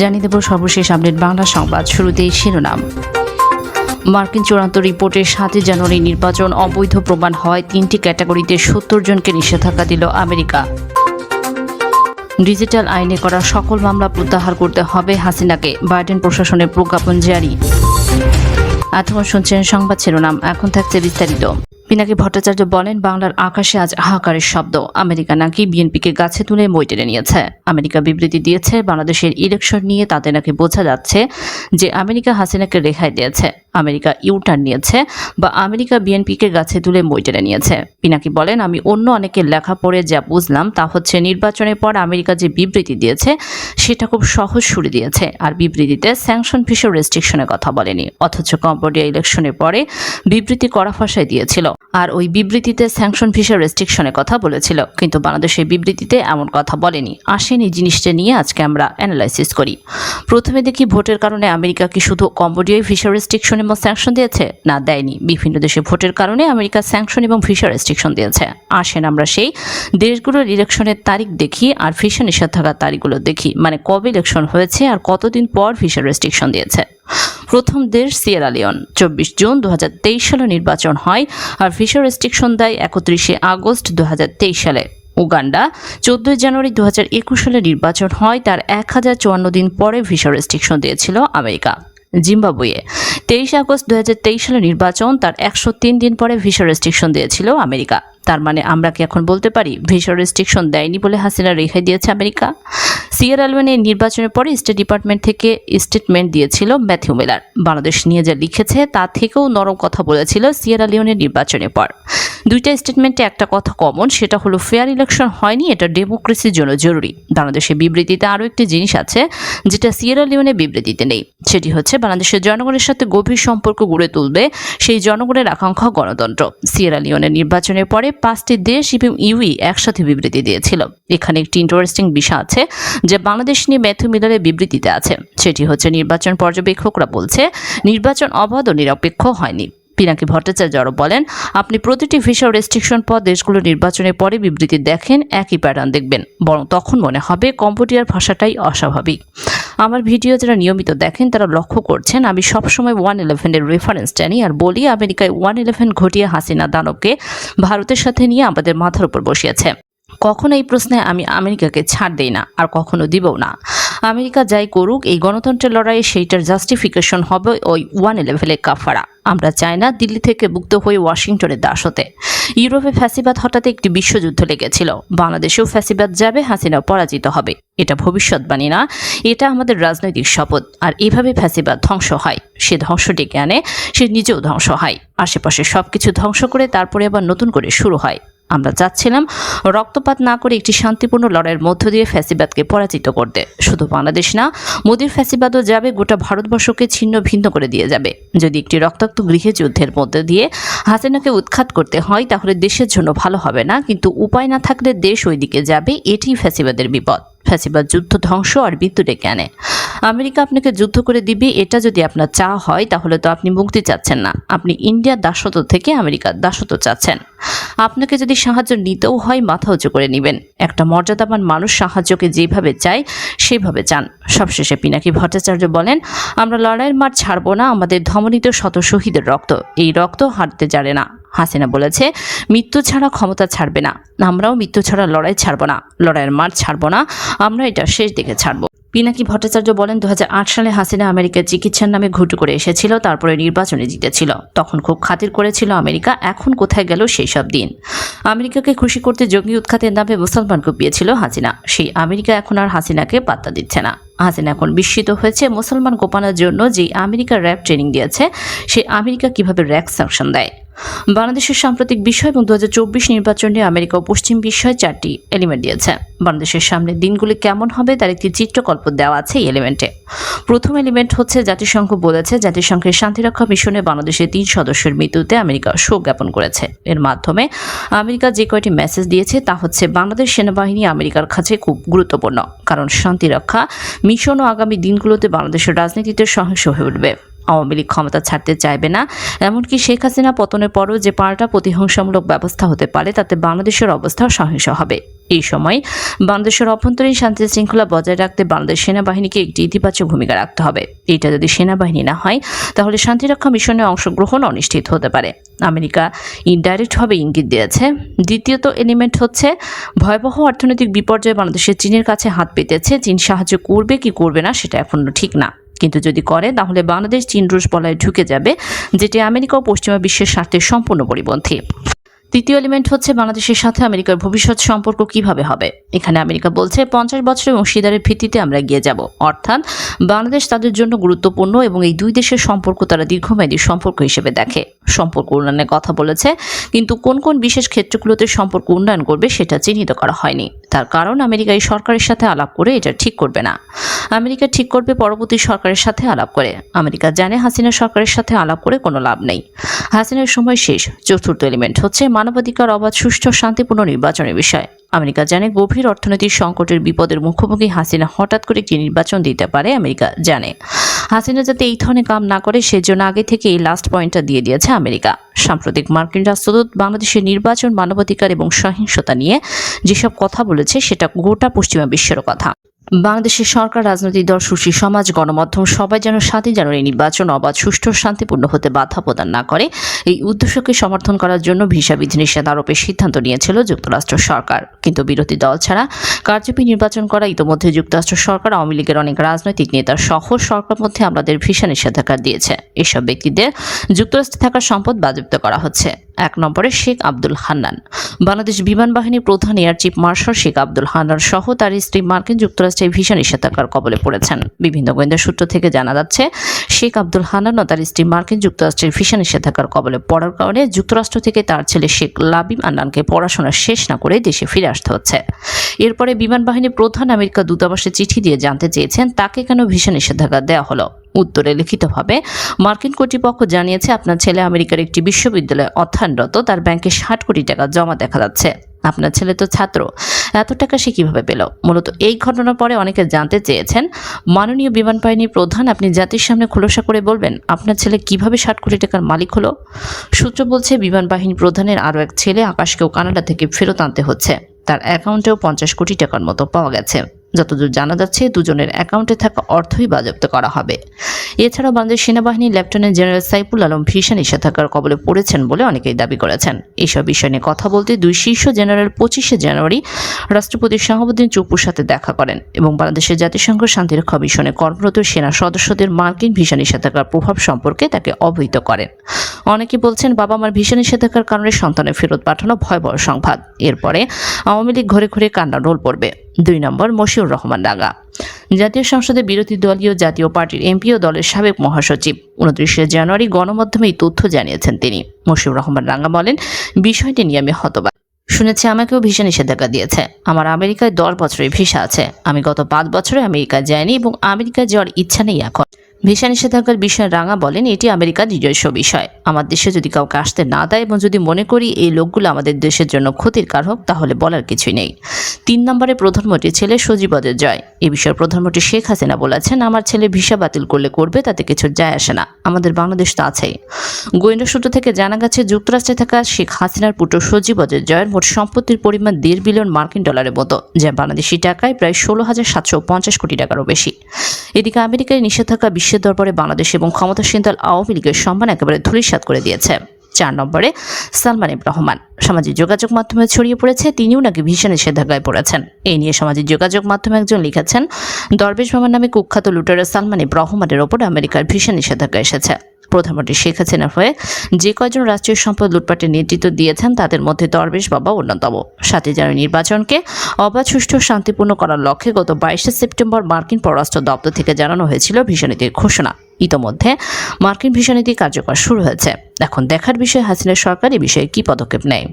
জানিয়ে দেব সর্বশেষ আপডেট বাংলা সংবাদ শুরুতেই শিরোনাম। মার্কিন চূড়ান্ত রিপোর্টে সাতই জানুয়ারি নির্বাচন অবৈধ প্রমাণ হয়, তিনটি ক্যাটাগরিতে সত্তর জনকে নিষেধাজ্ঞা দিল আমেরিকা। ডিজিটাল আইনে করা সকল মামলা প্রত্যাহার করতে হবে হাসিনাকে, বাইডেন প্রশাসনের প্রজ্ঞাপন জারি। এতক্ষণ শুনছেন সংবাদ শিরোনাম, এখন থাকছে বিস্তারিত। পিনাকি ভট্টাচার্য বলেন, বাংলার আকাশে আজ হাহাকারের শব্দ। আমেরিকা নাকি বিএনপিকে গাছে তুলে মই টেনে নিয়েছে। আমেরিকা বিবৃতি দিয়েছে, বাংলাদেশের ইলেকশন নিয়ে তাতে নাকি বোঝা যাচ্ছে যে আমেরিকা হাসিনাকে রেহাই দিয়েছে। আমেরিকা ইউটার্ন নিয়েছে বা আমেরিকা বিএনপিকে গাছে তুলে মই টেনে নিয়েছে। পিনাকি বলেন, আমি অন্য অনেকের লেখা পড়ে যা বুঝলাম তা হচ্ছে নির্বাচনের পর আমেরিকা যে বিবৃতি দিয়েছে, সেটা খুব সহজ সুরে দিয়েছে। আর বিবৃতিতে স্যাংশন ফিসের রেস্ট্রিকশনের কথা বলেনি। অথচ কম্বোডিয়া ইলেকশনের পরে বিবৃতি করা ভাষায় দিয়েছিল। আর ওই বিবৃতিতে স্যাংশন ফিসের রেস্ট্রিকশনের কথা বলেছিল। কিন্তু বাংলাদেশের বিবৃতিতে এমন কথা বলেনি। আসেন এই জিনিসটা নিয়ে আজকে আমরা অ্যানালাইসিস করি। প্রথমে দেখি ভোটের কারণে আমেরিকা কি শুধু কম্বোডিয়ায় ভিসা রেস্ট্রিকশন এবং স্যাংশন দিয়েছে? না, দেয়নি। বিভিন্ন দেশে ভোটের কারণে আমেরিকা স্যাংশন এবং ভিসা রেস্ট্রিকশন দিয়েছে। আসেন আমরা সেই দেশগুলোর ইলেকশনের তারিখ দেখি আর ভিসা নিষেধাজ্ঞার তারিখগুলো দেখি। মানে কবে ইলেকশন হয়েছে আর কতদিন পর ভিসা রেস্ট্রিকশন দিয়েছে? প্রথম দেশ সিয়েরা লিওন। চব্বিশ জুন দু হাজার তেইশ সালে নির্বাচন হয় আর ভিসা রেস্ট্রিকশন দেয় একত্রিশে আগস্ট দু হাজার তেইশ সালে। উগান্ডা, চোদ্দই জানুয়ারি দু হাজার একুশ সালে নির্বাচন হয়, তার এক হাজার চুয়ান্ন দিন পরে ভিসা রেস্ট্রিকশন দিয়েছিল আমেরিকা। জিম্বাবুয়ে, তেইশে আগস্ট দুহাজার তেইশ সালে নির্বাচন, তার একশো তিন দিন পরে ভিসা রেস্ট্রিকশন দিয়েছিল আমেরিকা। তার মানে আমরা কি এখন বলতে পারি, ভিসা রেস্ট্রিকশন দেয়নি বলে হাসিনা রেহাই দিয়েছে আমেরিকা? সিয়ার আলওয়ানের নির্বাচনের পরে স্টেট ডিপার্টমেন্ট থেকে স্টেটমেন্ট দিয়েছিল ম্যাথিউ মিলার। বাংলাদেশ নিয়ে যা লিখেছে তা থেকেও নরম কথা বলেছিল সিয়েরা লিওনের নির্বাচনের পর। দুইটা স্টেটমেন্টে একটা কথা কমন সেটা হলো ফেয়ার ইলেকশন হয়নি, এটা ডেমোক্রেসির জন্য জরুরি। বাংলাদেশের বিবৃতিতে আরও একটি জিনিস আছে, যেটা সিয়েরা লিওনের বিবৃতিতে নেই। সেটি হচ্ছে, বাংলাদেশের জনগণের সাথে গভীর সম্পর্ক গড়ে তুলবে সেই জনগণের আকাঙ্ক্ষা গণতন্ত্র। সিয়েরা লিওনের নির্বাচনের পরে পাঁচটি দেশ এবং ইউই একসাথে বিবৃতি দিয়েছিল। এখানে একটি ইন্টারেস্টিং বিষয় আছে যে বাংলাদেশ নিয়ে ম্যাথু মিলারের বিবৃতিতে আছে, সেটি হচ্ছে নির্বাচন পর্যবেক্ষকরা বলছে, নির্বাচন অবাধ ও নিরপেক্ষ হয়নি। পিনাকি ভট্টাচার্য আরও বলেন, আপনি প্রতিটি ভিসা রেস্ট্রিকশন পর দেশগুলো নির্বাচনের পরে বিবৃতি দেখেন, একই প্যাটার্ন দেখবেন। বরং তখন মনে হবে কম্বোডিয়ার ভাষাটাই অস্বাভাবিক। আমার ভিডিও যারা নিয়মিত দেখেন, তারা লক্ষ্য করছেন, আমি সবসময় ওয়ান ইলেভেনের রেফারেন্স টানি আর বলি, আমেরিকায় ওয়ান ইলেভেন ঘটিয়ে হাসিনা দানবকে ভারতের সাথে নিয়ে আমাদের মাথার উপর বসিয়েছে। কখনো এই প্রশ্নে আমি আমেরিকাকে ছাড় দেই না, আর কখনো দিবও না। আমেরিকা যাই করুক, এই গণতন্ত্রের লড়াইয়ে সেইটার জাস্টিফিকেশন হবে ওই ওয়ান ইলেভেনের কাফারা। আমরা চাই না দিল্লি থেকে মুক্ত হয়ে ওয়াশিংটনের দাস হতে ইউরোপে ফ্যাসিবাদ হঠাৎ একটি বিশ্বযুদ্ধ লেগেছিল। বাংলাদেশেও ফ্যাসিবাদ যাবে, হাসিনা পরাজিত হবে। এটা ভবিষ্যৎবাণী না, এটা আমাদের রাজনৈতিক শপথ। আর এভাবে ফ্যাসিবাদ ধ্বংস হয়। সে ধ্বংস ডেকে আনে সে নিজেও ধ্বংস হয়। আশেপাশে সব কিছু ধ্বংস করে তারপরে আবার নতুন করে শুরু হয়। আমরা চাচ্ছিলাম রক্তপাত না করে একটি শান্তিপূর্ণ লড়াইয়ের মধ্য দিয়ে ফ্যাসিবাদকে পরাজিত করতে। শুধু বাংলাদেশ না, মোদীর ফ্যাসিবাদও যাবে গোটা ভারতবর্ষকে ছিন্ন ভিন্ন করে দিয়ে যাবে। যদি একটি রক্তাক্ত গৃহে যুদ্ধের মধ্যে দিয়ে হাসিনাকে উৎখাত করতে হয়, তাহলে দেশের জন্য ভালো হবে না। কিন্তু উপায় না থাকলে দেশ ওইদিকে যাবে এটি ফ্যাসিবাদের বিপদ। ফ্যাসিবাদ যুদ্ধ ধ্বংস আর মৃত্যু ডেকে আনে। আমেরিকা আপনাকে যুদ্ধ করে দিবে, এটা যদি আপনার চা হয়, তাহলে তো আপনি মুক্তি চাচ্ছেন না। আপনি ইন্ডিয়ার দাসত্ব থেকে আমেরিকার দাসত্ব চাচ্ছেন। আপনাকে যদি সাহায্য নিতেও হয়, মাথা উঁচু করে নেবেন। একটা মর্যাদাবান মানুষ সাহায্যকে যেভাবে চায়, সেভাবে চান। সবশেষে পিনাকি ভট্টাচার্য বলেন, আমরা লড়াইয়ের মাঠ ছাড়বো না, আমাদের ধমনিত শত শহীদের রক্ত। এই রক্ত হাঁটতে জানে না। হাসিনা বলেছে, মৃত্যু ছাড়া ক্ষমতা ছাড়বে না। আমরাও মৃত্যু ছাড়া লড়াই ছাড়বো না। লড়াইয়ের মাঠ ছাড়বো না। আমরা এটা শেষ দিকে ছাড়বো। পিনাকি ভট্টাচার্য বলেন দু হাজার আট সালে হাসিনা আমেরিকার চিকিৎসার নামে ঘুটু করে এসেছিল, তারপরে নির্বাচনে জিতেছিল। তখন খুব খাতির করেছিল আমেরিকা, এখন কোথায় গেল সেই সব দিন। আমেরিকাকে খুশি করতে জঙ্গি উৎখাতের নামে মুসলমান কুপিয়েছিল হাসিনা। সেই আমেরিকা এখন আর হাসিনাকে পাত্তা দিচ্ছে না। হাসিনা এখন বিস্মিত হয়েছে মুসলমান কোপানোর জন্য যে আমেরিকা র্যাব ট্রেনিং দিয়েছে সেই আমেরিকা কীভাবে র্যাক স্যাংশন দেয়। বাংলাদেশের সাম্প্রতিক বিষয় এবং দু নির্বাচন নিয়ে আমেরিকা ও পশ্চিম বিষয়ে চারটি এলিমেন্ট দিয়েছে। বাংলাদেশের সামনে দিনগুলি কেমন হবে তার একটি চিত্রকল্প দেওয়া আছে এই এলিমেন্টে প্রথম এলিমেন্ট হচ্ছে জাতিসংঘ বলেছে, জাতিসংঘের শান্তিরক্ষা মিশনে বাংলাদেশের তিন সদস্যের মৃত্যুতে আমেরিকা শোক জ্ঞাপন করেছে। এর মাধ্যমে আমেরিকা যে কয়টি মেসেজ দিয়েছে তা হচ্ছে বাংলাদেশ সেনাবাহিনী আমেরিকার কাছে খুব গুরুত্বপূর্ণ, কারণ শান্তিরক্ষা মিশন ও আগামী দিনগুলোতে বাংলাদেশের রাজনীতিতে সহিংস হয়ে উঠবে। আওয়ামী লীগ ক্ষমতা ছাড়তে চাইবে না। এমনকি শেখ হাসিনা পতনের পরও যে পাল্টা প্রতিহিংসামূলক ব্যবস্থা হতে পারে, তাতে বাংলাদেশের অবস্থাও সহিংস হবে। এই সময় বাংলাদেশের অভ্যন্তরীণ শান্তি শৃঙ্খলা বজায় রাখতে বাংলাদেশ সেনাবাহিনীকে একটি ইতিবাচক ভূমিকা রাখতে হবে। এটা যদি সেনাবাহিনী না হয়, তাহলে শান্তিরক্ষা মিশনে অংশগ্রহণ অনিশ্চিত হতে পারে। আমেরিকা ইনডাইরেক্টভাবে ইঙ্গিত দিয়েছে। দ্বিতীয়ত এলিমেন্ট হচ্ছে, ভয়াবহ অর্থনৈতিক বিপর্যয় বাংলাদেশের চীনের কাছে হাত পেতেছে। চীন সাহায্য করবে কি করবে না, সেটা এখনও ঠিক না। কিন্তু যদি করে, তাহলে বাংলাদেশ চীন রুশ বলয়ে ঢুকে যাবে, যেটি আমেরিকা ও পশ্চিমা বিশ্বের স্বার্থে সম্পূর্ণ পরিপন্থী। তৃতীয় এলিমেন্ট হচ্ছে বাংলাদেশের সাথে আমেরিকার ভবিষ্যৎ সম্পর্ক কীভাবে হবে? এখানে আমেরিকা বলছে, পঞ্চাশ বছরের অংশীদারের ভিত্তিতে আমরা গিয়ে যাব। অর্থাৎ বাংলাদেশ তাদের জন্য গুরুত্বপূর্ণ এবং এই দুই দেশের সম্পর্ক তারা দীর্ঘমেয়াদী সম্পর্ক হিসেবে দেখে। সম্পর্ক উন্নয়নের কথা বলেছে, কিন্তু কোন কোন বিশেষ ক্ষেত্রগুলোতে সম্পর্ক উন্নয়ন করবে, সেটা চিহ্নিত করা হয়নি। তার কারণ আমেরিকা এই সরকারের সাথে আলাপ করে এটা ঠিক করবে না। আমেরিকা ঠিক করবে পরবর্তী সরকারের সাথে আলাপ করে। আমেরিকা জানে হাসিনা সরকারের সাথে আলাপ করে কোনো লাভ নেই। হাসিনার সময় শেষ। চতুর্থ এলিমেন্ট হচ্ছে মানবাধিকার অবাধ, সুষ্ঠু, শান্তিপূর্ণ নির্বাচনের বিষয়। আমেরিকা জানে গভীর অর্থনৈতিক সংকটের বিপদের মুখোমুখি হাসিনা হঠাৎ করে একটি নির্বাচন দিতে পারে, আমেরিকা জানে। হাসিনা যাতে এই ধরনের কাম না করে, সেজন্য আগে থেকে এই লাস্ট পয়েন্টটা দিয়ে দিয়েছে আমেরিকা। সাম্প্রতিক মার্কিন রাষ্ট্রদূত বাংলাদেশের নির্বাচন, মানবাধিকার এবং সহিংসতা নিয়ে যেসব কথা বলেছে, সেটা গোটা পশ্চিমা বিশ্বের কথা। বাংলাদেশের সরকার, রাজনৈতিক দল, সুশী সমাজ, গণমাধ্যম সবাই যেন সাতই জানুয়ারি নির্বাচন অবাধ, সুষ্ঠু, শান্তিপূর্ণ হতে বাধা প্রদান না করে এই উদ্দেশ্যকে সমর্থন করার জন্য ভিসা বিধিনিষেধ আরোপের সিদ্ধান্ত নিয়েছিল যুক্তরাষ্ট্র সরকার। কিন্তু বিরোধী দল ছাড়া কারচুপি নির্বাচন করা ইতোমধ্যে যুক্তরাষ্ট্র সরকার, আওয়ামী লীগের অনেক রাজনৈতিক নেতা সহ সরকার মধ্যে আমাদের ভিসা নিষেধাজ্ঞা দিয়েছে। এসব ব্যক্তিদের যুক্তরাষ্ট্রে থাকা সম্পদ বাজেয়াপ্ত করা হচ্ছে। এক নম্বরে শেখ আব্দুল হান্নান। বাংলাদেশ বিমান বাহিনীর প্রধান air chief marshal Sheikh Abdul Hannan সহ তার স্ত্রী মার্কিন যুক্তরাষ্ট্রে ভিসা নিষেধাজ্ঞার কবলে পড়েছেন। বিভিন্ন গোয়েন্দা সূত্র থেকে জানা যাচ্ছে, শেখ আব্দুল হান্নান ও তার স্ত্রী মার্কিন যুক্তরাষ্ট্রের ভিসা নিষেধাজ্ঞার কবলে পড়ার কারণে যুক্তরাষ্ট্র থেকে তার ছেলে শেখ লাবিম আন্নানকে পড়াশোনা শেষ না করে দেশে ফিরে আসতে হচ্ছে। এরপরে বিমান বাহিনীর প্রধান আমেরিকা দূতাবাসে চিঠি দিয়ে জানতে চেয়েছেন, তাকে কেন ভীষণ নিষেধাজ্ঞা দেওয়া হলো? উত্তরে লিখিতভাবে, মার্কিন কর্তৃপক্ষ জানিয়েছে আপনার ছেলে আমেরিকার একটি বিশ্ববিদ্যালয়ে অধ্যয়নরত তার ব্যাংকে ষাট কোটি টাকা জমা দেখা যাচ্ছে। আপনার ছেলে তো ছাত্র, এত টাকা সে কীভাবে পেল? মূলত এই ঘটনার পরে অনেকে জানতে চেয়েছেন, মাননীয় বিমান বাহিনীর প্রধান আপনি জাতির সামনে খোলসা করে বলবেন, আপনার ছেলে কীভাবে ষাট কোটি টাকার মালিক হলো? সূত্র বলছে, বিমান বাহিনী প্রধানের আরও এক ছেলে আকাশকেও কানাডা থেকে ফেরত আনতে হচ্ছে। তার অ্যাকাউন্টেও পঞ্চাশ কোটি টাকার মতো পাওয়া গেছে। যতদূর জানা যাচ্ছে দুজনের অ্যাকাউন্টে থাকা অর্থই বাজেয়াপ্ত করা হবে। এছাড়াও বাংলাদেশ সেনাবাহিনীর lieutenant general Saiful Alam visa নিষেধাজ্ঞার কবলে পড়েছেন বলে অনেকেই দাবি করেছেন। এসব বিষয় নিয়ে কথা বলতে দুই শীর্ষ জেনারেল পঁচিশে জানুয়ারি রাষ্ট্রপতি শাহাবুদ্দিন চুপুর সাথে দেখা করেন এবং বাংলাদেশের জাতিসংঘ শান্তিরক্ষা মিশনে কর্মরত সেনা সদস্যদের মার্কিন ভিসা নিষেধাজ্ঞার প্রভাব সম্পর্কে তাকে অবহিত করেন। অনেকে বলছেন বাবা মার ভিসা নিষেধাজ্ঞার কারণে সন্তানের ফেরত পাঠানো ভয়াবহ সংবাদ। এরপরে আওয়ামী লীগ ঘরে ঘরে কান্না রোল পড়বে। দুই নম্বর মশিউর রহমান ডাঙ্গা জাতীয় সংসদে বিরোধী দলীয় জাতীয় পার্টির এমপিও দলের সাবেক মহাসচিব। উনত্রিশে জানুয়ারি গণমাধ্যমে এই তথ্য জানিয়েছেন তিনি। মশিউর রহমান রাঙ্গা বলেন, বিষয়টি নিয়ে আমি হতবাক। শুনেছি, আমাকেও ভিসা নিষেধাজ্ঞা দিয়েছে। আমার আমেরিকায় দশ বছরের ভিসা আছে। আমি গত পাঁচ বছরে আমেরিকা যাইনি এবং আমেরিকা যাওয়ার ইচ্ছা নেই এখন। ভিসা নিষেধাজ্ঞার বিষয়ে রাঙা বলেন, এটি আমেরিকার নিজস্ব বিষয়। আমার দেশে যদি কাউকে আসতে না দেয় এবং যদি মনে করি এই লোকগুলো আমাদের দেশের জন্য ক্ষতির কারক, তাহলে বলার কিছুই নেই। তিন নম্বরে প্রধানমন্ত্রীর ছেলে সজীবদের জয় এ বিষয়ে প্রধানমন্ত্রী শেখ হাসিনা বলেছেন, আমার ছেলে ভিসা বাতিল করলে করবে, তাতে কিছু যায় আসে না। আমাদের বাংলাদেশ তো আছেই। গোয়েন্দা সূত্র থেকে জানা গেছে, যুক্তরাষ্ট্রে থাকা শেখ হাসিনার পুত্র সজীব অজয় জয়ের মোট সম্পত্তির পরিমাণ দেড় বিলিয়ন মার্কিন ডলারের মতো, যা বাংলাদেশি টাকায় প্রায় ষোলো হাজার সাতশো পঞ্চাশ কোটি টাকারও বেশি। এদিকে আমেরিকায় নিষেধাজ্ঞা বিশ্বের দরবারে বাংলাদেশ এবং ক্ষমতাসীন দল আওয়ামী লীগের সম্মান একেবারে ধূলিসাত করে দিয়েছে। চার নম্বরে সালমান রহমান। সামাজিক যোগাযোগ মাধ্যমে ছড়িয়ে পড়েছে, তিনিও নাকি ভীষণ নিষেধাজ্ঞায় পড়েছেন। এই নিয়ে সামাজিক যোগাযোগ মাধ্যমে একজন লিখেছেন, দরবেশ মামার নামে কুখ্যাত লুটারের সালমান রহমানের ওপর আমেরিকার ভীষণ নিষেধাজ্ঞা এসেছে। প্রধানমন্ত্রী শেখ হাসিনার হয়ে যে কয়জন রাষ্ট্রীয় সম্পদ লুটপাটের নেতৃত্ব দিয়েছেন তাদের মধ্যে দরবেশ বাবা অন্যতম। সাথে জানুয়ারি নির্বাচনকে অবাধ, সুষ্ঠু, শান্তিপূর্ণ করার লক্ষ্যে গত বাইশে সেপ্টেম্বর মার্কিন পররাষ্ট্র দপ্তর থেকে জানানো হয়েছিল ভীষণীতির ঘোষণা। ইতোমধ্যে মার্কিন ভীষণীতি কার্যকর শুরু হয়েছে। এখন দেখার বিষয়ে হাসিনা সরকার এ বিষয়ে কী পদক্ষেপ নেয়?